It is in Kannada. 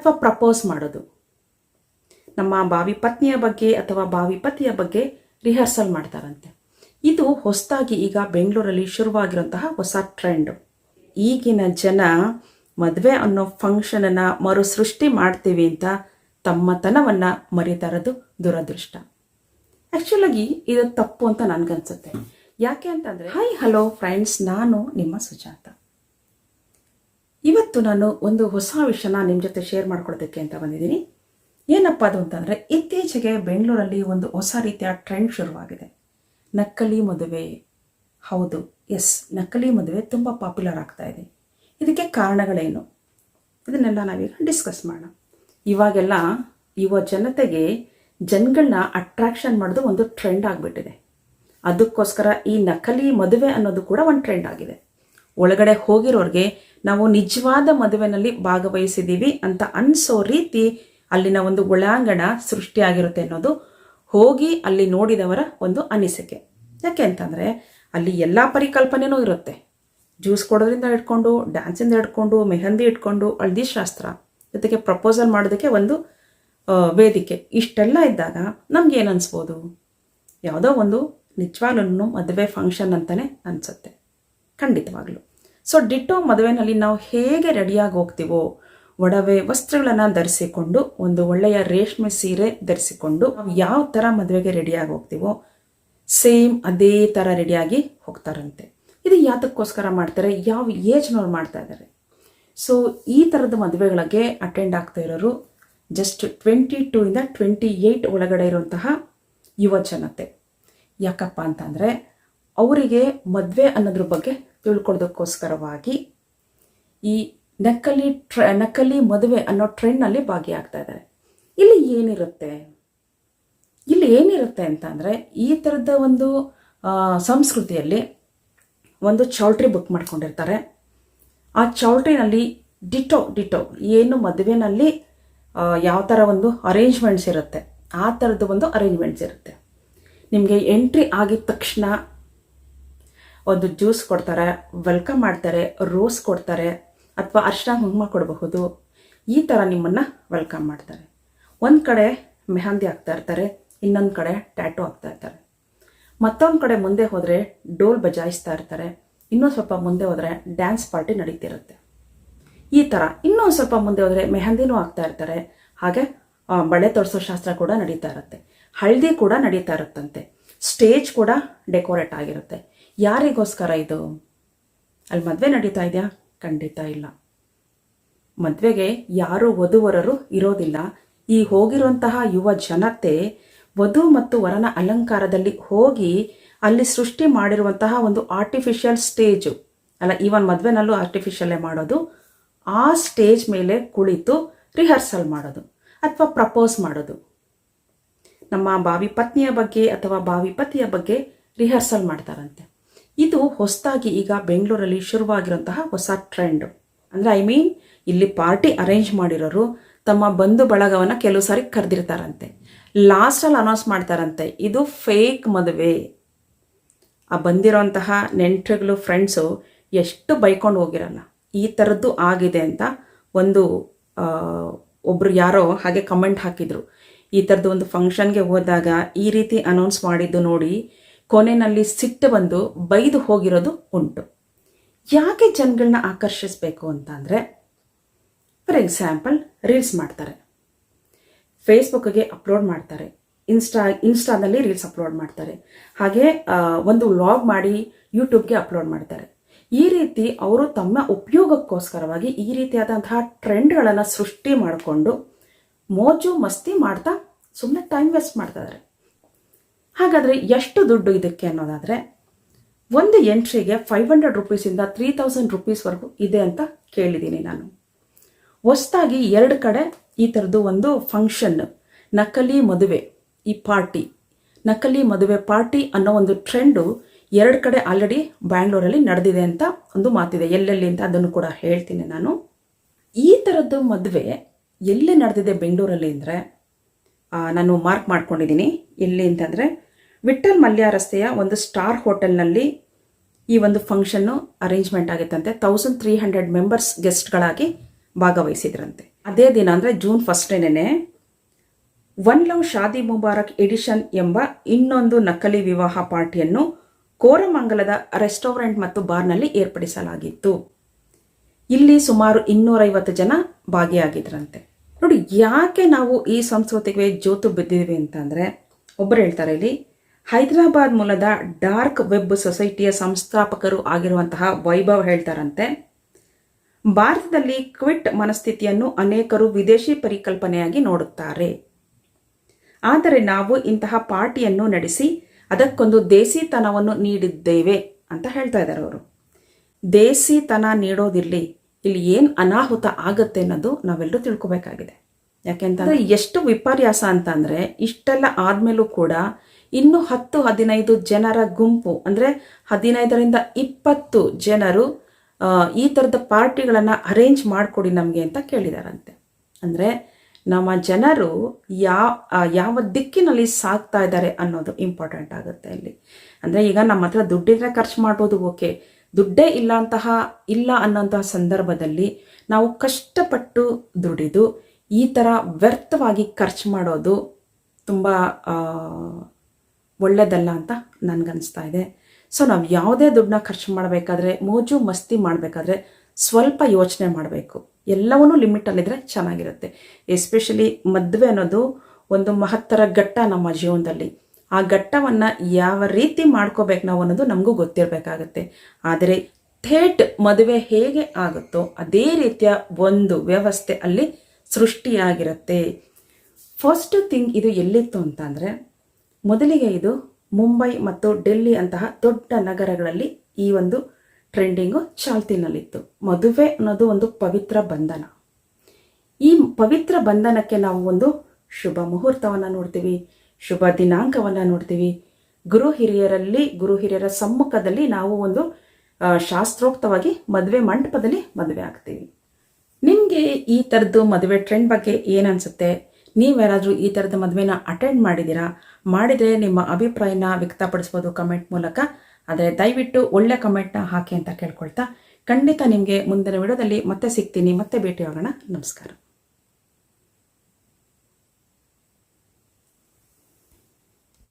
ಅಥವಾ ಪ್ರಪೋಸ್ ಮಾಡೋದು. ನಮ್ಮ ಭಾವಿ ಪತ್ನಿಯ ಬಗ್ಗೆ ಅಥವಾ ಭಾವಿ ಪತಿಯ ಬಗ್ಗೆ ರಿಹರ್ಸಲ್ ಮಾಡ್ತಾರಂತೆ. ಇದು ಹೊಸದಾಗಿ ಈಗ ಬೆಂಗಳೂರಲ್ಲಿ ಶುರುವಾಗಿರುವಂತಹ ಹೊಸ ಟ್ರೆಂಡ್ ಈಗಿನ ಜನ ಮದುವೆ ಅನ್ನೋ ಫಂಕ್ಷನನ್ನು ಮರು ಸೃಷ್ಟಿ ಮಾಡ್ತೀವಿ ಅಂತ ತಮ್ಮತನವನ್ನು ಮರಿತಾ ಇರೋದು ದುರದೃಷ್ಟ ಆ್ಯಕ್ಚುಲಾಗಿ ಇದು ತಪ್ಪು ಅಂತ ನನಗನ್ಸುತ್ತೆ. ಯಾಕೆ ಅಂತಂದರೆ ಹಾಯ್ ಹಲೋ ಫ್ರೆಂಡ್ಸ್ ನಾನು ನಿಮ್ಮ ಸುಜಾತ. ಇವತ್ತು ನಾನು ಒಂದು ಹೊಸ ವಿಷಯನ ನಿಮ್ಮ ಜೊತೆ ಶೇರ್ ಮಾಡ್ಕೊಳ್ಳೋದಕ್ಕೆ ಅಂತ ಬಂದಿದ್ದೀನಿ. ಏನಪ್ಪ ಅದು ಅಂತಂದರೆ, ಇತ್ತೀಚೆಗೆ ಬೆಂಗಳೂರಲ್ಲಿ ಒಂದು ಹೊಸ ರೀತಿಯ ಟ್ರೆಂಡ್ ಶುರುವಾಗಿದೆ. ನಕಲಿ ಮದುವೆ. ಹೌದು ಎಸ್ ನಕಲಿ ಮದುವೆ ತುಂಬ ಪಾಪ್ಯುಲರ್ ಆಗ್ತಾ ಇದೆ. ಇದಕ್ಕೆ ಕಾರಣಗಳೇನು? ಇದನ್ನೆಲ್ಲ ನಾವೀಗ ಡಿಸ್ಕಸ್ ಮಾಡೋಣ. ಇವಾಗೆಲ್ಲ ಯುವ ಜನತೆಗೆ ಜನಗಳನ್ನ ಅಟ್ರಾಕ್ಷನ್ ಮಾಡೋದು ಒಂದು ಟ್ರೆಂಡ್ ಆಗಿಬಿಟ್ಟಿದೆ. ಅದಕ್ಕೋಸ್ಕರ ಈ ನಕಲಿ ಮದುವೆ ಅನ್ನೋದು ಕೂಡ ಒಂದು ಟ್ರೆಂಡ್ ಆಗಿದೆ. ಒಳಗಡೆ ಹೋಗಿರೋರಿಗೆ ನಾವು ನಿಜವಾದ ಮದುವೆನಲ್ಲಿ ಭಾಗವಹಿಸಿದ್ದೀವಿ ಅಂತ ಅನಿಸೋ ರೀತಿ ಅಲ್ಲಿನ ಒಂದು ಒಳಾಂಗಣ ಸೃಷ್ಟಿಯಾಗಿರುತ್ತೆ ಅನ್ನೋದು ಹೋಗಿ ಅಲ್ಲಿ ನೋಡಿದವರ ಒಂದು ಅನಿಸಿಕೆ. ಯಾಕೆ ಅಂತಂದರೆ ಅಲ್ಲಿ ಎಲ್ಲ ಪರಿಕಲ್ಪನೆಯೂ ಇರುತ್ತೆ. ಜ್ಯೂಸ್ ಕೊಡೋದ್ರಿಂದ ಇಟ್ಕೊಂಡು ಡ್ಯಾನ್ಸಿಂದ ಇಟ್ಕೊಂಡು ಮೆಹಂದಿ ಇಟ್ಕೊಂಡು, ಹಳದಿ ಶಾಸ್ತ್ರ ಜೊತೆಗೆ ಪ್ರಪೋಸಲ್ ಮಾಡೋದಕ್ಕೆ ಒಂದು ವೇದಿಕೆ. ಇಷ್ಟೆಲ್ಲ ಇದ್ದಾಗ ನಮ್ಗೆ ಏನು ಅನಿಸ್ಬೋದು? ಯಾವುದೋ ಒಂದು ನಿಜವಾಗ್ಲೂ ಮದುವೆ ಫಂಕ್ಷನ್ ಅಂತಲೇ ಅನಿಸುತ್ತೆ. ಖಂಡಿತವಾಗ್ಲೂ. ಸೊ ಡಿಟ್ಟೋ ಮದುವೆನಲ್ಲಿ ನಾವು ಹೇಗೆ ರೆಡಿಯಾಗಿ ಹೋಗ್ತೀವೋ, ಒಡವೆ ವಸ್ತ್ರಗಳನ್ನು ಧರಿಸಿಕೊಂಡು, ಒಂದು ಒಳ್ಳೆಯ ರೇಷ್ಮೆ ಸೀರೆ ಧರಿಸಿಕೊಂಡು ಯಾವ ಥರ ಮದುವೆಗೆ ರೆಡಿಯಾಗಿ ಹೋಗ್ತೀವೋ, ಸೇಮ್ ಅದೇ ಥರ ರೆಡಿಯಾಗಿ ಹೋಗ್ತಾರಂತೆ. ಇದು ಯಾತಕ್ಕೋಸ್ಕರ ಮಾಡ್ತಾರೆ, ಯಾವ ಏಜ್ನವ್ರು ಮಾಡ್ತಾ ಇದ್ದಾರೆ ಸೊ ಈ ಥರದ ಮದುವೆಗಳಿಗೆ ಅಟೆಂಡ್ ಆಗ್ತಾ ಇರೋರು ಜಸ್ಟ್ ಟ್ವೆಂಟಿ ಟೂ ಇಂದ ಟ್ವೆಂಟಿ ಏಯ್ಟ್ ಒಳಗಡೆ ಇರುವಂತಹ ಯುವ ಜನತೆ ಯಾಕಪ್ಪ ಅಂತಂದರೆ ಅವರಿಗೆ ಮದುವೆ ಅನ್ನೋದ್ರ ಬಗ್ಗೆ ತಿಳ್ಕೊಳ್ಳೋದಕ್ಕೋಸ್ಕರವಾಗಿ ಈ ನಕಲಿ ಟ್ರ, ನಕಲಿ ಮದುವೆ ಅನ್ನೋ ಟ್ರೆಂಡ್ನಲ್ಲಿ ಭಾಗಿಯಾಗ್ತಾ ಇದ್ದಾರೆ. ಇಲ್ಲಿ ಏನಿರುತ್ತೆ? ಇಲ್ಲಿ ಏನಿರುತ್ತೆ ಅಂತ ಅಂದರೆ ಈ ಥರದ ಒಂದು ಸಂಸ್ಕೃತಿಯಲ್ಲಿ ಒಂದು ಚೌಲ್ಟ್ರಿ ಬುಕ್ ಮಾಡ್ಕೊಂಡಿರ್ತಾರೆ. ಆ ಚೌಲ್ಟ್ರಿನಲ್ಲಿ ಡಿಟೋ ಡಿಟೋ, ಏನು ಮದುವೆನಲ್ಲಿ ಯಾವ ಥರ ಒಂದು ಅರೇಂಜ್ಮೆಂಟ್ಸ್ ಇರುತ್ತೆ, ಆ ಥರದ್ದು ಒಂದು ಅರೇಂಜ್ಮೆಂಟ್ಸ್ ಇರುತ್ತೆ. ನಿಮಗೆ ಎಂಟ್ರಿ ಆಗಿದ ತಕ್ಷಣ ಒಂದು ಜ್ಯೂಸ್ ಕೊಡ್ತಾರೆ ವೆಲ್ಕಮ್ ಮಾಡ್ತಾರೆ ರೋಸ್ ಕೊಡ್ತಾರೆ, ಅಥವಾ ಅರ್ಶನ ಕುಂಕುಮ ಕೊಡಬಹುದು. ಈ ಥರ ನಿಮ್ಮನ್ನು ವೆಲ್ಕಮ್ ಮಾಡ್ತಾರೆ. ಒಂದು ಕಡೆ ಮೆಹಂದಿ ಹಾಕ್ತಾ ಇರ್ತಾರೆ, ಇನ್ನೊಂದು ಕಡೆ ಟ್ಯಾಟೂ ಹಾಕ್ತಾ ಇರ್ತಾರೆ. ಮತ್ತೊಂದು ಕಡೆ ಮುಂದೆ ಹೋದರೆ ಡೋಲ್ ಬಜಾಯಿಸ್ತಾ ಇರ್ತಾರೆ ಇನ್ನೂ ಸ್ವಲ್ಪ ಮುಂದೆ ಹೋದರೆ ಡ್ಯಾನ್ಸ್ ಪಾರ್ಟಿ ನಡೀತಿರುತ್ತೆ. ಈ ಥರ ಇನ್ನೊಂದು ಸ್ವಲ್ಪ ಮುಂದೆ ಹೋದರೆ ಮೆಹಂದಿನೂ ಹಾಕ್ತಾ ಇರ್ತಾರೆ, ಹಾಗೆ ಬಳೆ ತೊಡಿಸೋ ಶಾಸ್ತ್ರ ಕೂಡ ನಡೀತಾ ಇರುತ್ತೆ. ಹಳದಿ ಕೂಡ ನಡೀತಾ ಇರುತ್ತಂತೆ. ಸ್ಟೇಜ್ ಕೂಡ ಡೆಕೋರೇಟ್ ಆಗಿರುತ್ತೆ. ಯಾರಿಗೋಸ್ಕರ ಇದು? ಅಲ್ಲಿ ಮದುವೆ ನಡೀತಾ ಇದೆಯಾ? ಖಂಡಿತ ಇಲ್ಲ. ಮದುವೆಗೆ ಯಾರು ವಧುವರರು ಇರೋದಿಲ್ಲ. ಈ ಹೋಗಿರುವಂತಹ ಯುವ ಜನತೆ ವಧು ಮತ್ತು ವರನ ಅಲಂಕಾರದಲ್ಲಿ ಹೋಗಿ ಅಲ್ಲಿ ಸೃಷ್ಟಿ ಮಾಡಿರುವಂತಹ ಒಂದು ಆರ್ಟಿಫಿಷಿಯಲ್ ಸ್ಟೇಜು ಅಲ್ಲ, ಈವನ್ ಮದುವೆನಲ್ಲೂ ಆರ್ಟಿಫಿಷಿಯಲ್ಲೇ ಮಾಡೋದು. ಆ ಸ್ಟೇಜ್ ಮೇಲೆ ಕುಳಿತು ರಿಹರ್ಸಲ್ ಮಾಡೋದು ಅಥವಾ ಪ್ರಪೋಸ್ ಮಾಡೋದು. ನಮ್ಮ ಬಾವಿ ಪತ್ನಿಯ ಬಗ್ಗೆ ಅಥವಾ ಬಾವಿ ಪತಿಯ ಬಗ್ಗೆ ರಿಹರ್ಸಲ್ ಮಾಡ್ತಾರಂತೆ. ಇದು ಹೊಸದಾಗಿ ಈಗ ಬೆಂಗಳೂರಲ್ಲಿ ಶುರುವಾಗಿರುವಂತಹ ಹೊಸ ಟ್ರೆಂಡ್. ಅಂದರೆ ಐ ಮೀನ್ ಇಲ್ಲಿ ಪಾರ್ಟಿ ಅರೇಂಜ್ ಮಾಡಿರೋರು ತಮ್ಮ ಬಂಧು ಬಳಗವನ್ನು ಕೆಲವು ಸಾರಿ ಕರೆದಿರ್ತಾರಂತೆ. ಲಾಸ್ಟಲ್ಲಿ ಅನೌನ್ಸ್ ಮಾಡ್ತಾರಂತೆ, ಇದು ಫೇಕ್ ಮದುವೆ. ಆ ಬಂದಿರೋಂತಹ ನೆಂಟರುಗಳು ಫ್ರೆಂಡ್ಸು ಎಷ್ಟು ಬೈಕೊಂಡು ಹೋಗಿರಲ್ಲ. ಈ ಥರದ್ದು ಆಗಿದೆ ಅಂತ ಒಂದು ಒಬ್ಬರು ಯಾರೋ ಹಾಗೆ ಕಮೆಂಟ್ ಹಾಕಿದ್ರು. ಈ ಥರದ್ದು ಒಂದು ಫಂಕ್ಷನ್ಗೆ ಹೋದಾಗ ಈ ರೀತಿ ಅನೌನ್ಸ್ ಮಾಡಿದ್ದು ನೋಡಿ ಕೊನೆಯಲ್ಲಿ ಸಿಟ್ಟು ಬಂದು ಬೈದು ಹೋಗಿರೋದು ಉಂಟು. ಯಾಕೆ ಜನಗಳನ್ನ ಆಕರ್ಷಿಸಬೇಕು ಅಂತ ಅಂದರೆ ಫಾರ್ ಎಕ್ಸಾಂಪಲ್ ರೀಲ್ಸ್ ಮಾಡ್ತಾರೆ. ಫೇಸ್ಬುಕ್ಗೆ ಅಪ್ಲೋಡ್ ಮಾಡ್ತಾರೆ. ಇನ್ಸ್ಟಾ ಇನ್ಸ್ಟಾದಲ್ಲಿ ರೀಲ್ಸ್ ಅಪ್ಲೋಡ್ ಮಾಡ್ತಾರೆ. ಹಾಗೆ ಒಂದು ವ್ಲಾಗ್ ಮಾಡಿ ಯೂಟ್ಯೂಬ್ಗೆ ಅಪ್ಲೋಡ್ ಮಾಡ್ತಾರೆ. ಈ ರೀತಿ ಅವರು ತಮ್ಮ ಉಪಯೋಗಕ್ಕೋಸ್ಕರವಾಗಿ ಈ ರೀತಿಯಾದಂತಹ ಟ್ರೆಂಡ್ಗಳನ್ನು ಸೃಷ್ಟಿ ಮಾಡಿಕೊಂಡು ಮೋಜು ಮಸ್ತಿ ಮಾಡ್ತಾ ಸುಮ್ಮನೆ ಟೈಮ್ ವೇಸ್ಟ್ ಮಾಡ್ತಾ ಇದ್ದಾರೆ ಹಾಗಾದರೆ ಎಷ್ಟು ದುಡ್ಡು ಇದಕ್ಕೆ ಅನ್ನೋದಾದರೆ ಒಂದು ಎಂಟ್ರಿಗೆ ಫೈವ್ ಹಂಡ್ರೆಡ್ ರುಪೀಸಿಂದ ತ್ರೀ ತೌಸಂಡ್ ರುಪೀಸ್ವರೆಗೂ ಇದೆ ಅಂತ ಕೇಳಿದ್ದೀನಿ ನಾನು. ಹೊಸದಾಗಿ ಎರಡು ಕಡೆ ಈ ಥರದ್ದು ಒಂದು ಫಂಕ್ಷನ್ ನಕಲಿ ಮದುವೆ, ಈ ಪಾರ್ಟಿ ನಕಲಿ ಮದುವೆ ಪಾರ್ಟಿ ಅನ್ನೋ ಒಂದು ಟ್ರೆಂಡು ಎರಡು ಕಡೆ ಆಲ್ರೆಡಿ ಬ್ಯಾಂಗ್ಳೂರಲ್ಲಿ ನಡೆದಿದೆ ಅಂತ ಒಂದು ಮಾತಿದೆ. ಎಲ್ಲೆಲ್ಲಿ ಅಂತ ಅದನ್ನು ಕೂಡ ಹೇಳ್ತೀನಿ ನಾನು. ಈ ಥರದ್ದು ಮದುವೆ ಎಲ್ಲಿ ನಡೆದಿದೆ ಬೆಂಗಳೂರಲ್ಲಿ ಅಂದರೆ ನಾನು ಮಾರ್ಕ್ ಮಾಡ್ಕೊಂಡಿದ್ದೀನಿ. ಎಲ್ಲಿ ಅಂತಂದರೆ ವಿಠಲ್ ಮಲ್ಯ ರಸ್ತೆಯ ಒಂದು ಸ್ಟಾರ್ ಹೋಟೆಲ್ನಲ್ಲಿ ಈ ಒಂದು ಫಂಕ್ಷನ್ನು ಅರೇಂಜ್ಮೆಂಟ್ ಆಗಿತ್ತಂತೆ. ತೌಸಂಡ್ ತ್ರೀ ಹಂಡ್ರೆಡ್ ಮೆಂಬರ್ಸ್ ಗೆಸ್ಟ್ಗಳಾಗಿ ಭಾಗವಹಿಸಿದ್ರಂತೆ. ಅದೇ ದಿನ ಅಂದರೆ June ಫಸ್ಟೇನೇ one love Shaadi Mubarak edition ಎಂಬ ಇನ್ನೊಂದು ನಕಲಿ ವಿವಾಹ ಪಾರ್ಟಿಯನ್ನು ಕೋರಮಂಗಲದ ರೆಸ್ಟೋರೆಂಟ್ ಮತ್ತು ಬಾರ್ನಲ್ಲಿ ಏರ್ಪಡಿಸಲಾಗಿತ್ತು. ಇಲ್ಲಿ ಸುಮಾರು ಇನ್ನೂರೈವತ್ತು ಜನ ಭಾಗಿಯಾಗಿದ್ರಂತೆ. ನೋಡಿ, ಯಾಕೆ ನಾವು ಈ ಸಂಸ್ಕೃತಿಗೆ ಜೋತು ಬಿದ್ದಿದ್ವಿ ಅಂತಂದರೆ ಒಬ್ಬರು ಹೇಳ್ತಾರೆ ಇಲ್ಲಿ ಹೈದರಾಬಾದ್ ಮೂಲದ ಡಾರ್ಕ್ ವೆಬ್ ಸೊಸೈಟಿಯ ಸಂಸ್ಥಾಪಕರು ಆಗಿರುವಂತಹ ವೈಭವ್ ಹೇಳ್ತಾರಂತೆ. ಭಾರತದಲ್ಲಿ ಕ್ವಿಟ್ ಮನಸ್ಥಿತಿಯನ್ನು ಅನೇಕರು ವಿದೇಶಿ ಪರಿಕಲ್ಪನೆಯಾಗಿ ನೋಡುತ್ತಾರೆ. ಆದರೆ ನಾವು ಇಂತಹ ಪಾರ್ಟಿಯನ್ನು ನಡೆಸಿ ಅದಕ್ಕೊಂದು ದೇಸಿತನವನ್ನು ನೀಡಿದ್ದೇವೆ ಅಂತ ಹೇಳ್ತಾ ಇದ್ದಾರೆ ಅವರು. ದೇಸಿತನ ನೀಡೋದಿರಲಿ, ಇಲ್ಲಿ ಏನು ಅನಾಹುತ ಆಗತ್ತೆ ಅನ್ನೋದು ನಾವೆಲ್ಲರೂ ತಿಳ್ಕೊಬೇಕಾಗಿದೆ. ಯಾಕೆಂತಂದ್ರೆ ಎಷ್ಟು ವಿಪರ್ಯಾಸ ಅಂತಂದ್ರೆ ಇಷ್ಟೆಲ್ಲ ಆದ್ಮೇಲೂ ಕೂಡ ಇನ್ನು ಹತ್ತು ಹದಿನೈದು ಜನರ ಗುಂಪು, ಅಂದರೆ ಹದಿನೈದರಿಂದ ಇಪ್ಪತ್ತು ಜನರು ಈ ಥರದ ಪಾರ್ಟಿಗಳನ್ನು ಅರೇಂಜ್ ಮಾಡಿಕೊಡಿ ನಮಗೆ ಅಂತ ಕೇಳಿದಾರಂತೆ. ಅಂದರೆ ನಮ್ಮ ಜನರು ಯಾವ ಯಾವ ದಿಕ್ಕಿನಲ್ಲಿ ಸಾಕ್ತಾ ಇದ್ದಾರೆ ಅನ್ನೋದು ಇಂಪಾರ್ಟೆಂಟ್ ಆಗುತ್ತೆ ಇಲ್ಲಿ. ಅಂದರೆ ಈಗ ನಮ್ಮ ಹತ್ರ ದುಡ್ಡಿದ್ರೆ ಖರ್ಚು ಮಾಡ್ಬೋದು, ಓಕೆ. ದುಡ್ಡೇ ಇಲ್ಲ ಅಂತಹ ಇಲ್ಲ ಅನ್ನೋಂತಹ ಸಂದರ್ಭದಲ್ಲಿ ನಾವು ಕಷ್ಟಪಟ್ಟು ದುಡಿದು ಈ ಥರ ವ್ಯರ್ಥವಾಗಿ ಖರ್ಚು ಮಾಡೋದು ತುಂಬ ಒಳ್ಳೆಯದಲ್ಲ ಅಂತ ನನಗನ್ನಿಸ್ತಾ ಇದೆ. ಸೊ ನಾವು ಯಾವುದೇ ದುಡ್ಡನ್ನ ಖರ್ಚು ಮಾಡಬೇಕಾದ್ರೆ, ಮೋಜು ಮಸ್ತಿ ಮಾಡಬೇಕಾದ್ರೆ ಸ್ವಲ್ಪ ಯೋಚನೆ ಮಾಡಬೇಕು. ಎಲ್ಲವನ್ನೂ ಲಿಮಿಟಲ್ಲಿದ್ದರೆ ಚೆನ್ನಾಗಿರುತ್ತೆ. ಎಸ್ಪೆಷಲಿ ಮದುವೆ ಅನ್ನೋದು ಒಂದು ಮಹತ್ತರ ಘಟ್ಟ ನಮ್ಮ ಜೀವನದಲ್ಲಿ. ಆ ಘಟ್ಟವನ್ನು ಯಾವ ರೀತಿ ಮಾಡ್ಕೋಬೇಕು ನಾವು ಅನ್ನೋದು ನಮಗೂ ಗೊತ್ತಿರಬೇಕಾಗತ್ತೆ. ಆದರೆ ಥೇಟ್ ಮದುವೆ ಹೇಗೆ ಆಗುತ್ತೋ ಅದೇ ರೀತಿಯ ಒಂದು ವ್ಯವಸ್ಥೆ ಅಲ್ಲಿ ಸೃಷ್ಟಿಯಾಗಿರುತ್ತೆ. ಫಸ್ಟ್ ಥಿಂಗ್ ಇದು ಎಲ್ಲಿತ್ತು ಅಂತ ಅಂದರೆ ಮೊದಲಿಗೆ ಇದು ಮುಂಬೈ ಮತ್ತು ಡೆಲ್ಲಿ ಅಂತಹ ದೊಡ್ಡ ನಗರಗಳಲ್ಲಿ ಈ ಒಂದು ಟ್ರೆಂಡಿಂಗು ಚಾಲ್ತಿನಲ್ಲಿತ್ತು. ಮದುವೆ ಅನ್ನೋದು ಒಂದು ಪವಿತ್ರ ಬಂಧನ. ಈ ಪವಿತ್ರ ಬಂಧನಕ್ಕೆ ನಾವು ಒಂದು ಶುಭ ಮುಹೂರ್ತವನ್ನು ನೋಡ್ತೀವಿ, ಶುಭ ದಿನಾಂಕವನ್ನು ನೋಡ್ತೀವಿ. ಗುರು ಹಿರಿಯರಲ್ಲಿ, ಗುರು ಹಿರಿಯರ ಸಮ್ಮುಖದಲ್ಲಿ ನಾವು ಒಂದು ಶಾಸ್ತ್ರೋಕ್ತವಾಗಿ ಮದುವೆ ಮಂಟಪದಲ್ಲಿ ಮದುವೆ ಆಗ್ತೀವಿ. ನಿಮಗೆ ಈ ಥರದ್ದು ಮದುವೆ ಟ್ರೆಂಡ್ ಬಗ್ಗೆ ಏನನ್ಸುತ್ತೆ ನೀವ್ಯಾರಾದರೂ ಈ ಥರದ ಮದುವೆನ ಅಟೆಂಡ್ ಮಾಡಿದ್ದೀರಾ? ಮಾಡಿದರೆ ನಿಮ್ಮ ಅಭಿಪ್ರಾಯನ ವ್ಯಕ್ತಪಡಿಸ್ಬೋದು ಕಮೆಂಟ್ ಮೂಲಕ. ಆದರೆ ದಯವಿಟ್ಟು ಒಳ್ಳೆ ಕಮೆಂಟ್ನ ಹಾಕಿ ಅಂತ ಕೇಳ್ಕೊಳ್ತಾ. ಖಂಡಿತ ನಿಮಗೆ ಮುಂದಿನ ವಿಡಿಯೋದಲ್ಲಿ ಮತ್ತೆ ಸಿಗ್ತೀನಿ, ಮತ್ತೆ ಭೇಟಿ ಆಗೋಣ ನಮಸ್ಕಾರ.